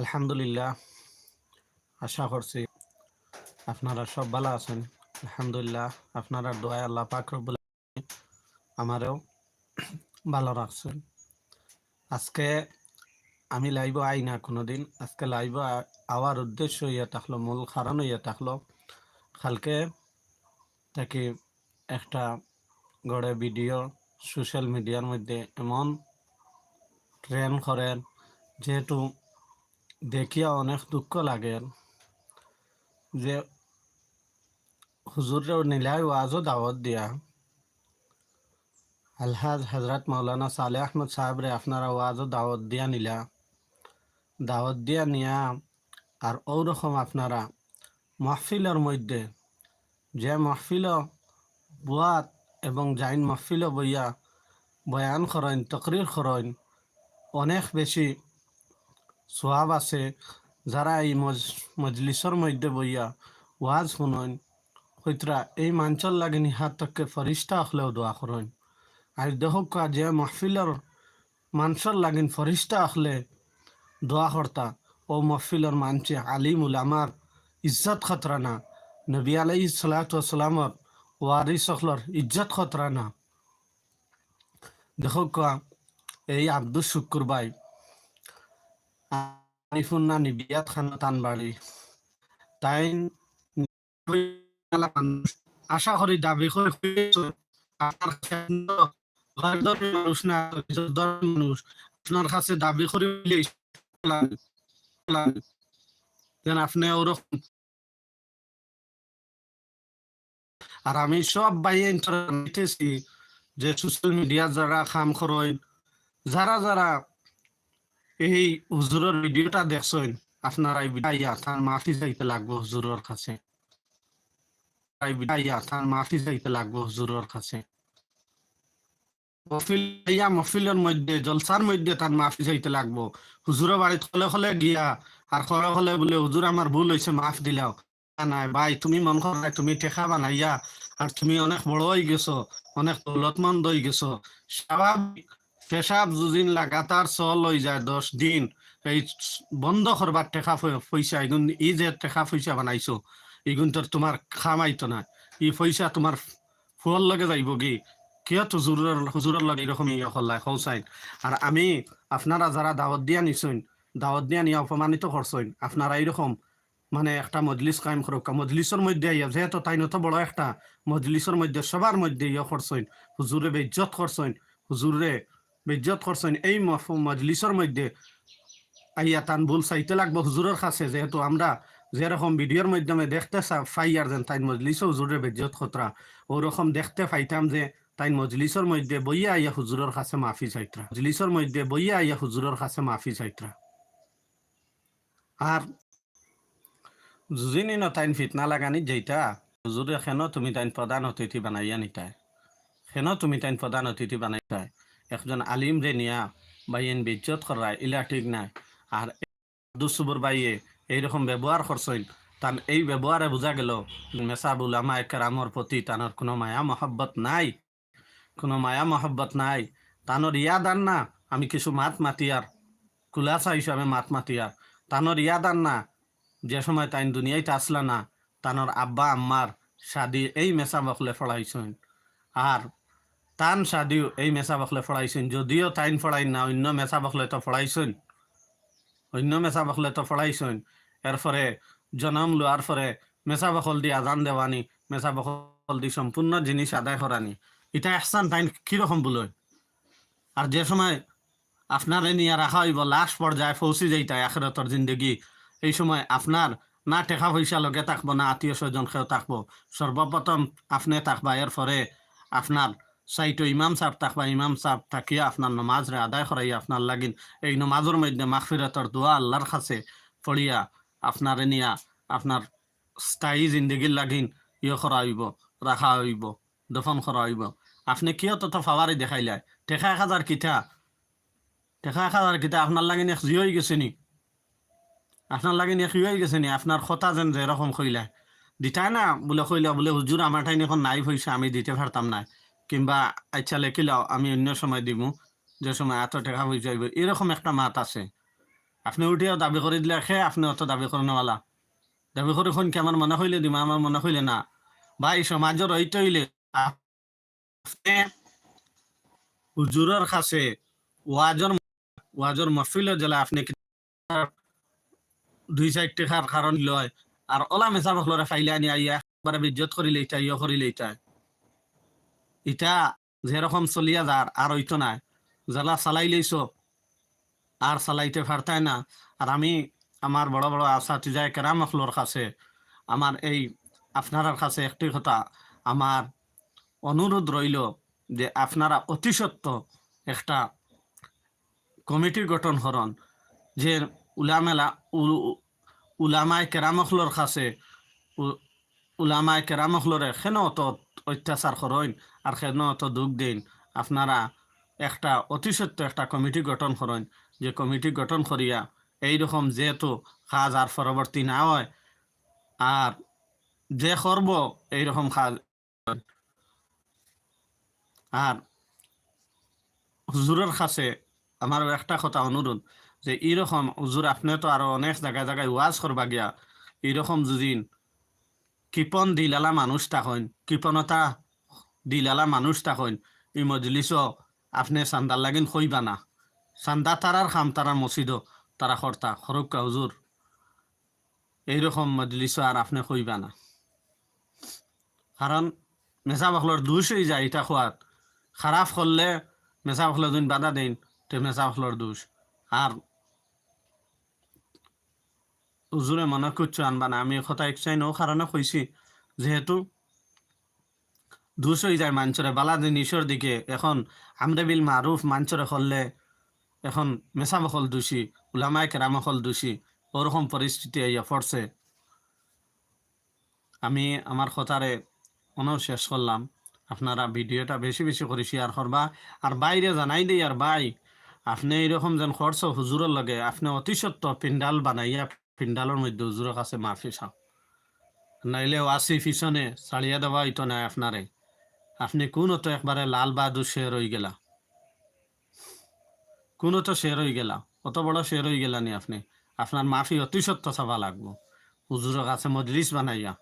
আলহামদুলিল্লাহ, আশা করছি আপনারা সব ভালো আছেন। আলহামদুলিল্লাহ, আপনারা দোয়া আল্লাহ পাক রব্বুল আমারও ভালো রাখছেন। আজকে আমি লাইভ আই না কোনোদিন, আজকে লাইভ আওয়ার উদ্দেশ্য ইয়ে থাকল, মূল কারণ ইয়ে থাকল, কালকে থেকে একটা গড়ে ভিডিও সোশ্যাল মিডিয়ার মধ্যে এমন ট্রেন করেন, যেহেতু দেখিয়া অনেক দুঃখ লাগে। যে হুজুরের নীলায় ওয়াজও দাওয়াত দিয়া। আলহাজ হজরত মৌলানা সালে আহমদ সাহেবরে আপনারা ওয়াজও দাওয়াত দিয়া নিলা। দাওয়াত দিয়া নিয়া আর ওরকম আপনারা মাহফিলের মধ্যে যে মাহফিল বুয়াত এবং জাইন মাহফিল বইয়া বয়ান করেন তকরির করেন অনেক বেশি সোয়াব আছে, যারা এই মজলিসর মধ্যে বইয়া ওয়াজ শুনন। হইতরা এই মাঞ্চল লাগে নিহাত তককে ফরিস্তা হলেও দোয়া করেন আর দেহক যে মাহফিলর মানসর লাগিন ফরিস্তা হলে দোয়া কর্তা ও মাহফিলর মানছে আলিম উলামার ইজ্জত খতরানা নবী আলাই সালাতামর ওয়ারিস হলর ইজ্জত খতরানা দেখক এই আব্দুল শুক্কুর খান তানবাড়ি তাই আশা করি দাবি মানুষ না মানুষ আপনার কাছে দাবি করে আপনি ওরকম আর আমি সব বাইয়ে যে সোশ্যাল মিডিয়া যারা কাম করেন যারা যারা এই হুজুরের ভিডিওটা দেখছেন। আপনারা বিদাইয়া তার মাফি যাইতে লাগবো হুজুরের কাছে। বিদাইয়া তার মাফি যাইতে লাগবো হুজুরের কাছে। মফিল মফিলের মধ্যে জলসার মধ্যে তার মাফি যাইতে লাগবো। হুজুরের বাড়িতে হলে হলে গিয়া আর খলে হলে বলে হুজুর আমার ভুল হয়েছে মাফ দিলাও নাই ভাই, তুমি মন করাই তুমি টেকা বানাইয়া আর তুমি অনেক বড় হয়ে গেছো, অনেক দৌলতমন্দ হয়ে গেছো। স্বাভাবিক পেশাব দুদিন লাগাতার চল হয়ে যায় দশ দিন। এই বন্ধ করবার টেকা পয়সা এগুন ই যে টেকা পয়সা বানাইছো এগুন তোর তোমার খামাইতো না ই পয়সা তোমার ফুয়ার লগে যাইব কি? কিয় হুজুরের হুজুরের লগে এরকম ইয়ে করলাই সৌসাই আর আমি আপনারা যারা দাওয়াত দিয়া নিছেন দাওয়াত দিয়া নিয়ে অপমানিত করছেন আপনারা এইরকম মানে একটা মজলিস কায়েম করুক মজলিসের মধ্যে ইয়া যেহেতু তাই নত বড় একটা মজলিসের মধ্যে, সবার মধ্যে ইয়ে করছেন হুজুরে বেজ্জত করছেন হুজুরে বেজ্জত করছেন এই মজলিসের মধ্যে আইয়া তান ভুল চাইতে লাগবো। হুজুরের কাছে যেহেতু আমরা যেরকম ভিডিওর মাধ্যমে দেখতে পাই আর যেন তাই মজলিস হুজুরের বেজ্জত খতরা ওরকম দেখতে পাইতাম যে তাই মজলিসের মধ্যে বইয়া আইয়া হুজুরের কাছে মাফি চাইত্রা। মজলিসের মধ্যে বইয়া আইয়া হুজুরের কাছে মাফি চাইত্রা। আর যুজিনি ন তাইন ফিতনা লাগানি যেটা হুজুরে কেন তুমি তাইন প্রধান অতিথি বানাইয়া নিতাই। কেন তুমি তাইন প্রধান অতিথি বানাইতাই। একজন আলিম রে নিয়া বাইন বিজ্জত করায়, ইলা ঠিক নাই। আর দুসুবুর বাইয়ে এইরকম ব্যবহার করছেন তার এই ব্যবহারে বোঝা গেল মেসাবুল আমা একরামর প্রতি তানোর কোনো মায়া মহব্বত নাই। কোনো মায়া মহব্বত নাই। তানোর ইয়াদ আন না, আমি কিছু মাত মাতিয়ার কুলাসা হিসাবে মাত মাতিয়ার তানোর ইয়াদ আন না, যে সময় তাইন দুনিয়াইতে আসলা না, তানোর আব্বা, আম্মার শাদি এই মেসা বকলে ফড়াইছেন আর তান শাদিও এই মেসা বকলে ফড়াইছেন। যদিও তাইন ফড়াই না, অন্য মেসা বকলে তো ফড়াইছেন। অন্য মেসা বকলে তো ফড়াইছেন। এরপরে জনম লোয়ার পরে মেসা বকল দি আজান দেওয়ানি মেসা বকল দি সম্পূর্ণ জিনিস আদায় করানি এটা এহসান তাইন কীরকম বলয় আর যে সময় আপনারে নিয়ে রাখা হইব লাশ পর্যায়ে পৌঁছে যাইতাই আখেরতর জিন্দগি। এই সময় আপনার না টেকা পয়সা লগে থাকব না আত্মীয় স্বজন খেয়েও থাকব সর্বপ্রথম আপনি থাকবা এর পরে আপনার সাইটো ইমাম সাহেব থাকবা ইমাম সাহেব থাকিয়া আপনার নমাজরে আদায় করাইয়া আপনার লাগিন এই নমাজের মধ্যে মাগফিরাতর দোয়া আল্লাহর কাছে পড়িয়া আপনারে নিয়া আপনার স্থায়ী জিন্দগির লাগিন ইয়ে করা হইব রাখা হইব, দফন করা হইব। আপনি কিয় তত ফাওয়ারি দেখাইলাই টেকা এক হাজার কিতা টেকা এক হাজার কিতা আপনার লাগিন এক জিও গেছে নি? আপনার লাগিন এক হয়ে গেছে নি? আপনার কথা যেন যেরকম কইলা দিতাই না বলে কইলা, বলে হুজুর আমার ঠাইন এখন নাই পয়সা আমি দিতে পারতাম না কিংবা আচ্ছা লেখিলাও আমি অন্য সময় দিব যে সময় এত টাকা পয়সা হইব, এরকম একটা মাত আছে। আপনি উঠিয়াও দাবি করে দিলে খে, আপনি অত দাবি করে নেওয়ালা দাবি করে কোন কি আমার মনে হইলে দিমা, আমার মনে হইলে না? ভাই, সমাজের ঐত হইলে হুজুরের কাছে ওয়াজর ওয়াজর মফিলের জেলা আপনি দুই চার টাকার কারণ লয়? আর ওলা মেসা বখলরে ফাইলে আনি আইয়া একবারে বিজ্জত করিলে ইটা ইয়ে করিলে ইটা ইটা যেরকম চলিয়া যার আর হইতো না জেলা চালাইলেইছ আর চালাইতে পারতাই না। আর আমি আমার বড় বড় আসাতিজায় কেরাম মখলোর কাছে আমার এই আপনার কাছে একটি কথা আমার অনুরোধ রইল যে আপনারা অতি সত্য একটা কমিটি গঠন করন যে উলামেলা উলামায় কেরামখলোর কাছে উলামায় কেরামখলরে কেন অত অত্যাচার করেন আর কেন অত দুঃখ দিন। আপনারা একটা অতি সত্য একটা কমিটি গঠন করেন যে কমিটি গঠন করিয়া এইরকম যেহেতু কাজ আর পরবর্তী না হয় আর যে করব এইরকম কাজ আর হুজুরের কাছে আমার একটা কথা অনুরোধ যে এইরকম হুজুর আপনি তো আরও অনেক জায়গায় জায়গায় ওয়াজ করবা গিয়া। এইরকম যদিন কৃপন দিলালা মানুষ থাকেন কৃপণতা দিলালা মানুষ থাকেন এই মজলিস আপনি চান্দার লাগিন কইবা না চান্দা তারার খাম তারার মসজিদ তারা কর্তা খরক্কা হুজুর এইরকম মজলিস আর আপনি কইবা না কারণ মেসা বাখলোর দুষ হয়ে যায় এটা খোয়াত খারাপ করলে মেসা বাখলো দিন বাধা দিন তো মেসা বাখলোর দুষ আর হুজুরে মনে করছ আনবা না আমি কথা একচাই নো কারণে কইছি যেহেতু দুষ হয়ে যায় মাঞ্চরে বালা জিনিসের দিকে এখন আমরা বিল মারুফ মাঞ্চরে করলে এখন মেসা বখল দোষী, উলামায় কেরামখল দোষী ওরকম পরিস্থিতি আইয়া পড়ছে আমি আমার কথারে অনেক শেষ করলাম আপনারা ভিডিওটা বেশি বেশি করে শেয়ার করবা আর বাইরে জানাই দেই আর ভাই আপনি এরকম যেন খরচ হুজুরের লগে, আপনি অতি সত্য পিন্ডাল বানাইয়া পিন্ডালের মধ্যে হুজুরের কাছে মাফি চাও। নাইলে ওয়াসি পিছনে ছাড়িয়া দেওয়া হইতো না আপনারে আপনি কোন তো একবারে লাল বাহাদুর শের হয়ে গেলা? কোন তো শের হয়ে গেলা? অত বড় শের হয়ে গেলানি আপনি? আপনার মাফি অতি সত্য চাবা লাগবো। হুজুরের কাছে মজলিস বানাইয়া।